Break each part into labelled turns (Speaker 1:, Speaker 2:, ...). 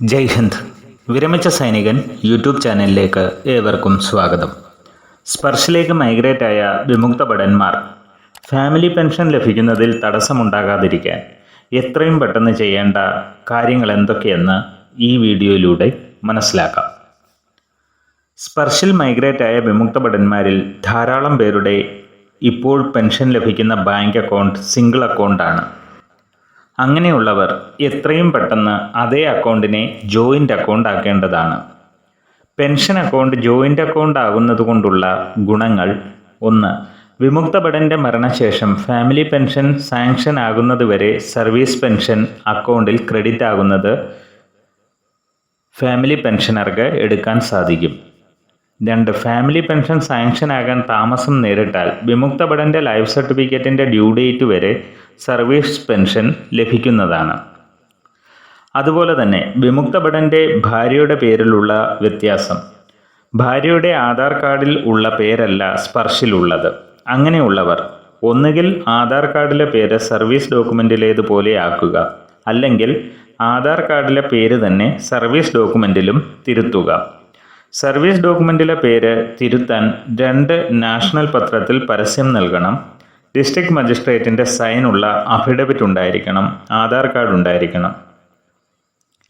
Speaker 1: ജയ് ഹിന്ദ്. വിരമിച്ച സൈനികൻ യൂട്യൂബ് ചാനലിലേക്ക് ഏവർക്കും സ്വാഗതം. സ്പർശിലേക്ക് മൈഗ്രേറ്റ് ആയ വിമുക്ത ഭടന്മാർ ഫാമിലി പെൻഷൻ ലഭിക്കുന്നതിൽ തടസ്സമുണ്ടാകാതിരിക്കാൻ എത്രയും പെട്ടെന്ന് ചെയ്യേണ്ട കാര്യങ്ങൾ എന്തൊക്കെയെന്ന് ഈ വീഡിയോയിലൂടെ മനസ്സിലാക്കാം. സ്പർശിൽ മൈഗ്രേറ്റ് ആയ വിമുക്ത ഭടന്മാരിൽ ധാരാളം പേരുടെ ഇപ്പോൾ പെൻഷൻ ലഭിക്കുന്ന ബാങ്ക് അക്കൗണ്ട് സിംഗിൾ അക്കൗണ്ടാണ് അങ്ങനെയുള്ളവർ എത്രയും പെട്ടെന്ന് അതേ അക്കൗണ്ടിനെ ജോയിന്റ് അക്കൗണ്ട് ആക്കേണ്ടതാണ്. പെൻഷൻ അക്കൗണ്ട് ജോയിന്റ് അക്കൗണ്ട് ആകുന്നത് കൊണ്ടുള്ള ഗുണങ്ങൾ ഒന്ന് വിമുക്ത ഭടന്റെ മരണശേഷം ഫാമിലി പെൻഷൻ സാങ്ഷൻ ആകുന്നതുവരെ സർവീസ് പെൻഷൻ അക്കൗണ്ടിൽ ക്രെഡിറ്റ് ആകുന്നത് ഫാമിലി പെൻഷനർക്ക് എടുക്കാൻ സാധിക്കും. രണ്ട് ഫാമിലി പെൻഷൻ സാങ്ഷൻ ആകാൻ താമസം നേരിട്ടാൽ വിമുക്ത ഭടന്റെ ലൈഫ് സർട്ടിഫിക്കറ്റിന്റെ ഡ്യൂ ഡേറ്റ് വരെ സർവീസ് പെൻഷൻ ലഭിക്കുന്നതാണ്. അതുപോലെ തന്നെ വിമുക്ത ഭടന്റെ ഭാര്യയുടെ പേരിലുള്ള വ്യത്യാസം. ഭാര്യയുടെ ആധാർ കാർഡിൽ ഉള്ള പേരല്ല സ്പർശിലുള്ളത്. അങ്ങനെയുള്ളവർ ഒന്നുകിൽ ആധാർ കാർഡിലെ പേര് സർവീസ് ഡോക്യുമെന്റിലേതുപോലെ ആക്കുക അല്ലെങ്കിൽ ആധാർ കാർഡിലെ പേര് തന്നെ സർവീസ് ഡോക്യുമെന്റിലും തിരുത്തുക. സർവീസ് ഡോക്യുമെന്റിലെ പേര് തിരുത്താൻ രണ്ട് നാഷണൽ പത്രത്തിൽ പരസ്യം നൽകണം. ഡിസ്ട്രിക്ട് മജിസ്ട്രേറ്റിന്റെ സൈനുള്ള അഫിഡവിറ്റ് ഉണ്ടായിരിക്കണം ആധാർ കാർഡ് ഉണ്ടായിരിക്കണം.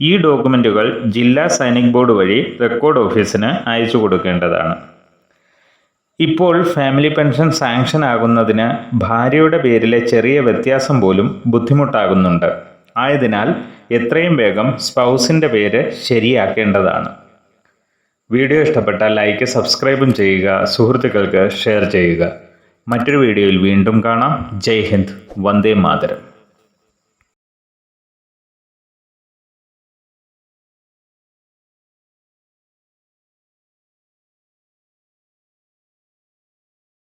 Speaker 1: ഈ ഡോക്യുമെന്റുകൾ ജില്ലാ സൈനിക് ബോർഡ് വഴി റെക്കോർഡ് ഓഫീസിന് അയച്ചു കൊടുക്കേണ്ടതാണ്. ഇപ്പോൾ ഫാമിലി പെൻഷൻ സാങ്ഷൻ ആകുന്നതിന് ഭാര്യയുടെ പേരിലെ ചെറിയ വ്യത്യാസം പോലും ബുദ്ധിമുട്ടാകുന്നുണ്ട്. ആയതിനാൽ എത്രയും വേഗം സ്പൗസിന്റെ പേര് ശരിയാക്കേണ്ടതാണ്. വീഡിയോ ഇഷ്ടപ്പെട്ടാൽ ലൈക്ക് സബ്സ്ക്രൈബും ചെയ്യുക സുഹൃത്തുക്കൾക്ക് ഷെയർ ചെയ്യുക. മറ്റൊരു വീഡിയോയിൽ വീണ്ടും കാണാം. ജയ് ഹിന്ദ്. വന്ദേ മാതരം.